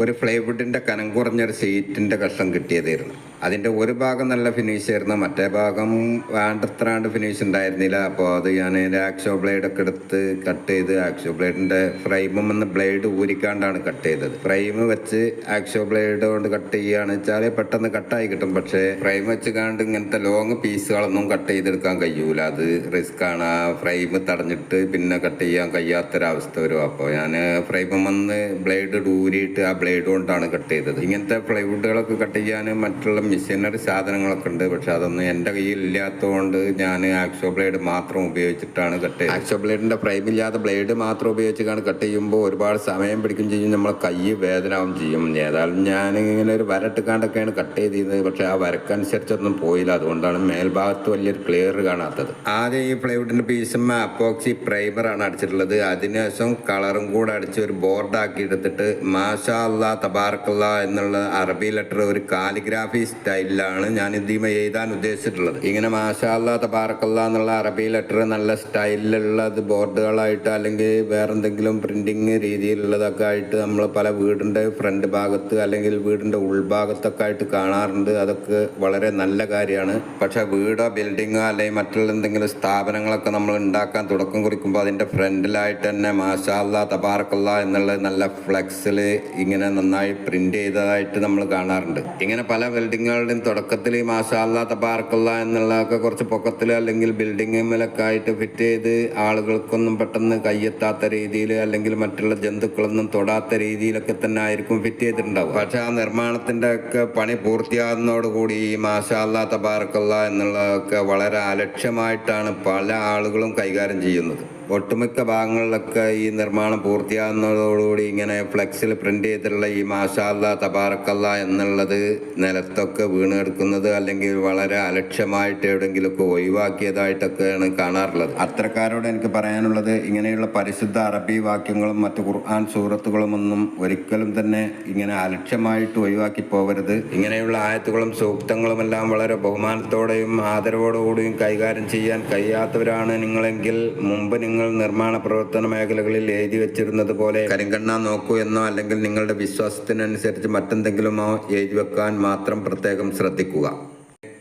ഒരു ഫ്ലൈവുഡിന്റെ കനം കുറഞ്ഞൊരു സീറ്റിന്റെ കഷ്ണം കിട്ടിയതായിരുന്നു. അതിന്റെ ഒരു ഭാഗം നല്ല ഫിനിഷ് ആയിരുന്നു. മറ്റേ ഭാഗം വേണ്ടത്രാണ്ട് ഫിനിഷ് ഉണ്ടായിരുന്നില്ല. അപ്പോൾ അത് ഞാൻ ആക്സോ ബ്ലേഡ് ഒക്കെ എടുത്ത് കട്ട് ചെയ്ത് ആക്ഷോ ബ്ലേഡിന്റെ ഫ്രെയിമും എന്ന് ബ്ലേഡ് ഊരിക്കാണ്ടാണ് കട്ട് ചെയ്തത്. ഫ്രെയിം വെച്ച് ആക്ഷോ ബ്ലേഡ് കൊണ്ട് കട്ട് ചെയ്യുകയാണ് വെച്ചാൽ പെട്ടെന്ന് കട്ടായി കിട്ടും. പക്ഷേ ഫ്രെയിം വെച്ച് കാണ്ട് ഇങ്ങനത്തെ ലോങ് പീസുകളൊന്നും കട്ട് ചെയ്തെടുക്കാൻ കഴിയൂല. അത് റിസ്ക് ആണ്. ആ ഫ്രെയിം തടഞ്ഞിട്ട് പിന്നെ കട്ട് ചെയ്യാൻ കഴിയാത്തൊരവസ്ഥ വരും. അപ്പോൾ ഞാൻ ഫ്രെയിമും വന്ന് ബ്ലേഡ് ഊരിയിട്ട് ആ ബ്ലേഡ് കൊണ്ടാണ് കട്ട് ചെയ്തത്. ഇങ്ങനത്തെ പ്ലൈവുഡുകളൊക്കെ കട്ട് ചെയ്യാൻ മറ്റുള്ള മെഷീനറി സാധനങ്ങളൊക്കെ ഉണ്ട്. പക്ഷെ അതൊന്നും എന്റെ കയ്യിൽ ഇല്ലാത്തതുകൊണ്ട് ഞാൻ ആക്സോ ബ്ലേഡ് മാത്രം ഉപയോഗിച്ചിട്ടാണ് കട്ട് ചെയ്തത്. ആക്സോ ബ്ലേഡിന്റെ ഫ്രെയിം ഇല്ലാത്ത ബ്ലേഡ് മാത്രം ഉപയോഗിച്ചാണ് കട്ട് ചെയ്യുമ്പോൾ ഒരുപാട് സമയം പിടിക്കും ചെയ്യും. നമ്മളെ കൈ വേദനാവും ചെയ്യും. ഏതായാലും ഞാൻ ഇങ്ങനെ ഒരു വരട്ടിക്കാണ്ടൊക്കെയാണ് കട്ട് ചെയ്തിരുന്നത്. പക്ഷെ ആ വരക്കനുസരിച്ചൊന്നും പോയില്ല. അതുകൊണ്ടാണ് മേൽഭാഗത്ത് വലിയൊരു ക്ലിയർ കാണാത്തത്. ആദ്യം ഈ പ്ലൈവുഡിന്റെ പീസും അപ്പോക്സി പ്രൈമറാണ് അടിച്ചിട്ടുള്ളത്. അതിനുശേഷം കളറും കൂടെ അടിച്ച് ഒരു ബോർഡാക്കി എടുത്തിട്ട് മാഷാ അല്ലാ തബാർക്കല്ല എന്നുള്ള അറബി ലെറ്റർ ഒരു കാലിഗ്രാഫി സ്റ്റൈലിലാണ് ഞാൻ ഇതിമ എഴുതാൻ ഉദ്ദേശിച്ചിട്ടുള്ളത്. ഇങ്ങനെ മാഷാ അല്ലാ തബാർക്കല്ല എന്നുള്ള അറബി ലെറ്റർ നല്ല സ്റ്റൈലിലുള്ളത് ബോർഡുകളായിട്ട് അല്ലെങ്കിൽ വേറെന്തെങ്കിലും പ്രിന്റിങ് രീതിയിലുള്ളതൊക്കെ ആയിട്ട് നമ്മൾ പല വീടിന്റെ ഫ്രണ്ട് ഭാഗത്ത് അല്ലെങ്കിൽ വീടിന്റെ ഉൾഭാഗത്തൊക്കെ ആയിട്ട് കാണാറുണ്ട്. അതൊക്കെ വളരെ നല്ല കാര്യമാണ്. പക്ഷെ വീടോ ബിൽഡിങ്ങോ അല്ലെങ്കിൽ മറ്റുള്ള എന്തെങ്കിലും സ്ഥാപനങ്ങളൊക്കെ നമ്മൾ ഉണ്ടാക്കാൻ തുടക്കം കുറിക്കുമ്പോൾ അതിന്റെ ഫ്രണ്ടിലായിട്ട് തന്നെ മാഷാല്ല തബാർക്കല്ല എന്നുള്ള നല്ല ഫ്ലെക്സിൽ ഇങ്ങനെ നന്നായി പ്രിന്റ് ചെയ്തതായിട്ട് നമ്മൾ കാണാറുണ്ട്. ഇങ്ങനെ പല ബിൽഡിങ്ങുകളുടെയും തുടക്കത്തിൽ മാഷാല്ല തബാർക്കല്ല എന്നുള്ളതൊക്കെ കുറച്ച് പൊക്കത്തിൽ അല്ലെങ്കിൽ ബിൽഡിങ്ങിലൊക്കെ ആയിട്ട് ഫിറ്റ് ചെയ്ത് ആളുകൾക്കൊന്നും പെട്ടെന്ന് കയ്യെത്താത്ത രീതിയിൽ അല്ലെങ്കിൽ മറ്റുള്ള ജന്തുക്കളൊന്നും തൊടാത്ത രീതിയിലൊക്കെ തന്നെ ആയിരിക്കും ഫിറ്റ് ചെയ്തിട്ടുണ്ടാവും പക്ഷെ ആ നിർമ്മാണത്തിന്റെ ഒക്കെ പണി പൂർത്തിയാകുന്നതോടുകൂടി ഈ മാഷാല്ല തബാർക്കല്ല എന്നുള്ളതൊക്കെ വളരെ അലക്ഷ്യമായിട്ടാണ് പല ആളുകളും കൈകാര്യം ചെയ്യുന്നത്. ഒട്ടുമിക്ക ഭാഗങ്ങളിലൊക്കെ ഈ നിർമ്മാണം പൂർത്തിയാകുന്നതോടുകൂടി ഇങ്ങനെ ഫ്ലെക്സിൽ പ്രിന്റ് ചെയ്തിട്ടുള്ള ഈ മാഷാല്ല തബാറക്കല്ല എന്നുള്ളത് നിലത്തൊക്കെ വീണ് കിടക്കുന്നത് അല്ലെങ്കിൽ വളരെ അലക്ഷ്യമായിട്ട് എവിടെയെങ്കിലുമൊക്കെ ഒഴിവാക്കിയതായിട്ടൊക്കെയാണ് കാണാറുള്ളത്. അത്തരക്കാരോട് എനിക്ക് പറയാനുള്ളത് ഇങ്ങനെയുള്ള പരിശുദ്ധ അറബി വാക്യങ്ങളും മറ്റു ഖുർആൻ സൂറത്തുകളും ഒന്നും ഒരിക്കലും തന്നെ ഇങ്ങനെ അലക്ഷ്യമായിട്ട് ഒഴിവാക്കി പോകരുത്. ഇങ്ങനെയുള്ള ആയത്തുകളും സൂക്തങ്ങളും എല്ലാം വളരെ ബഹുമാനത്തോടെയും ആദരവോടുകൂടിയും കൈകാര്യം ചെയ്യാൻ കഴിയാത്തവരാണ് നിങ്ങളെങ്കിൽ. മുമ്പ് നിങ്ങൾ നിർമ്മാണ പ്രവർത്തന മേഖലകളിൽ എഴുതി വെച്ചിരുന്നത് പോലെ കരിങ്കണ്ണ നോക്കൂ എന്നോ അല്ലെങ്കിൽ നിങ്ങളുടെ വിശ്വാസത്തിനനുസരിച്ച് മറ്റെന്തെങ്കിലുമോ എഴുതി വെക്കാൻ മാത്രം പ്രത്യേകം ശ്രദ്ധിക്കുക.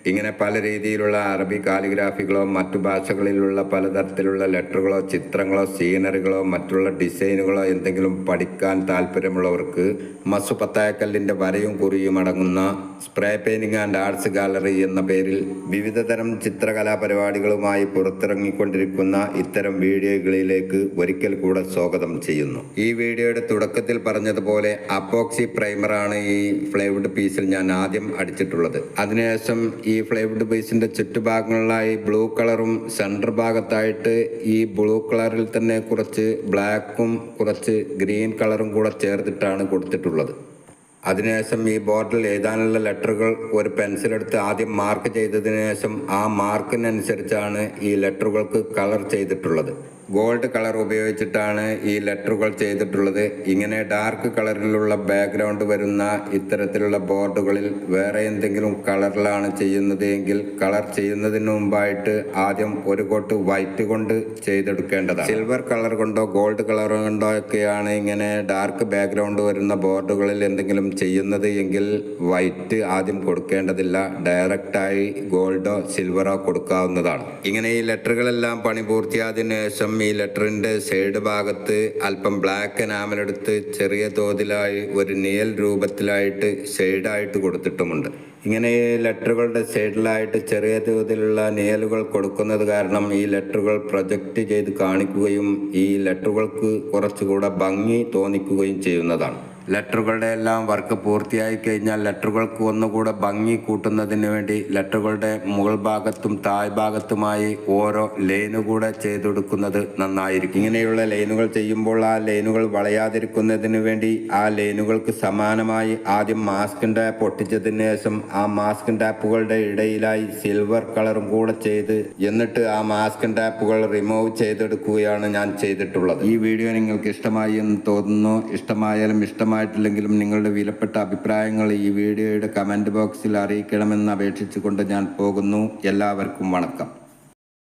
ഇങ്ങനെ പല രീതിയിലുള്ള അറബി കാലിഗ്രാഫികളോ മറ്റു ഭാഷകളിലുള്ള പലതരത്തിലുള്ള ലെറ്ററുകളോ ചിത്രങ്ങളോ സീനറികളോ മറ്റുള്ള ഡിസൈനുകളോ എന്തെങ്കിലും പഠിക്കാൻ താല്പര്യമുള്ളവർക്ക് മസു പത്തായക്കല്ലിന്റെ വരയും കുറിയും അടങ്ങുന്ന spray painting and arts gallery എന്ന പേരിൽ വിവിധതരം ചിത്രകലാ പരിപാടികളുമായി പുറത്തിറങ്ങിക്കൊണ്ടിരിക്കുന്ന ഇത്തരം വീഡിയോകളിലേക്ക് ഒരിക്കൽ കൂടെ സ്വാഗതം ചെയ്യുന്നു. ഈ വീഡിയോയുടെ തുടക്കത്തിൽ പറഞ്ഞതുപോലെ അപ്പോക്സി പ്രൈമറാണ് ഈ ഫ്ലൈവുഡ് പീസിൽ ഞാൻ ആദ്യം അടിച്ചിട്ടുള്ളത്. അതിനുശേഷം ഈ ഫ്ലൈവുഡ് ബേസിന്റെ ചുറ്റുഭാഗങ്ങളിലായി ബ്ലൂ കളറും സെന്റർ ഭാഗത്തായിട്ട് ഈ ബ്ലൂ കളറിൽ തന്നെ കുറച്ച് ബ്ലാക്കും കുറച്ച് ഗ്രീൻ കളറും കൂടെ ചേർത്തിട്ടാണ് കൊടുത്തിട്ടുള്ളത്. അതിനുശേഷം ഈ ബോർഡിൽ എഴുതാനുള്ള ലെറ്ററുകൾ ഒരു പെൻസിലെടുത്ത് ആദ്യം മാർക്ക് ചെയ്തതിനു ശേഷം ആ മാർക്കിനനുസരിച്ചാണ് ഈ ലെറ്ററുകൾക്ക് കളർ ചെയ്തിട്ടുള്ളത്. ഗോൾഡ് കളർ ഉപയോഗിച്ചിട്ടാണ് ഈ ലെറ്ററുകൾ ചെയ്തിട്ടുള്ളത്. ഇങ്ങനെ ഡാർക്ക് കളറിലുള്ള ബാക്ക്ഗ്രൗണ്ട് വരുന്ന ഇത്തരത്തിലുള്ള ബോർഡുകളിൽ വേറെ എന്തെങ്കിലും കളറിലാണ് ചെയ്യുന്നത് എങ്കിൽ കളർ ചെയ്യുന്നതിന് മുമ്പായിട്ട് ആദ്യം ഒരു കോട്ട് വൈറ്റ് കൊണ്ട് ചെയ്തെടുക്കേണ്ടതാണ്. സിൽവർ കളർ കൊണ്ടോ ഗോൾഡ് കളർ കൊണ്ടോ ഒക്കെയാണ് ഇങ്ങനെ ഡാർക്ക് ബാക്ക്ഗ്രൗണ്ട് വരുന്ന ബോർഡുകളിൽ എന്തെങ്കിലും ചെയ്യുന്നത് എങ്കിൽ വൈറ്റ് ആദ്യം കൊടുക്കേണ്ടതില്ല. ഡയറക്റ്റായി ഗോൾഡോ സിൽവറോ കൊടുക്കാവുന്നതാണ്. ഇങ്ങനെ ഈ ലെറ്ററുകളെല്ലാം പണി പൂർത്തിയായതിനു ശേഷം ഈ ലെറ്ററിന്റെ സൈഡ് ഭാഗത്ത് അല്പം ബ്ലാക്ക് എനാമലെടുത്ത് ചെറിയ തോതിലായി ഒരു നിയൽ രൂപത്തിലായിട്ട് ഷെയ്ഡായിട്ട് കൊടുത്തിട്ടുമുണ്ട്. ഇങ്ങനെ ഈ ലെറ്ററുകളുടെ സൈഡിലായിട്ട് ചെറിയ തോതിലുള്ള നിയലുകൾ കൊടുക്കുന്നത് കാരണം ഈ ലെറ്ററുകൾ പ്രൊജക്റ്റ് ചെയ്ത് കാണിക്കുകയും ഈ ലെറ്ററുകൾക്ക് കുറച്ചുകൂടെ ഭംഗി തോന്നിക്കുകയും ചെയ്യുന്നതാണ്. ലെറ്ററുകളുടെ എല്ലാം വർക്ക് പൂർത്തിയായി കഴിഞ്ഞാൽ ലെറ്ററുകൾക്ക് ഒന്നുകൂടെ ഭംഗി കൂട്ടുന്നതിന് വേണ്ടി ലെറ്ററുകളുടെ മുകൾ ഭാഗത്തും താഴ്ഭാഗത്തുമായി ഓരോ ലൈന് കൂടെ ചെയ്തെടുക്കുന്നത് നന്നായിരിക്കും. ഇങ്ങനെയുള്ള ലൈനുകൾ ചെയ്യുമ്പോൾ ആ ലൈനുകൾ വളയാതിരിക്കുന്നതിന് വേണ്ടി ആ ലൈനുകൾക്ക് സമാനമായി ആദ്യം മാസ്ക് ടാപ്പ് ഒട്ടിച്ചതിന് ശേഷം ആ മാസ്ക് ടാപ്പുകളുടെ ഇടയിലായി സിൽവർ കളറും കൂടെ ചെയ്ത് എന്നിട്ട് ആ മാസ്ക് ടാപ്പുകൾ റിമൂവ് ചെയ്തെടുക്കുകയാണ് ഞാൻ ചെയ്തിട്ടുള്ളത്. ഈ വീഡിയോ നിങ്ങൾക്ക് ഇഷ്ടമായി എന്ന് തോന്നുന്നു. ഇഷ്ടമായാലും ഇഷ്ടമായിട്ടില്ലെങ്കിലും നിങ്ങളുടെ വിലപ്പെട്ട അഭിപ്രായങ്ങൾ ഈ വീഡിയോയുടെ കമന്റ് ബോക്സിൽ അറിയിക്കണമെന്ന് അപേക്ഷിച്ചുകൊണ്ട് ഞാൻ പോകുന്നു. എല്ലാവർക്കും വണക്കം.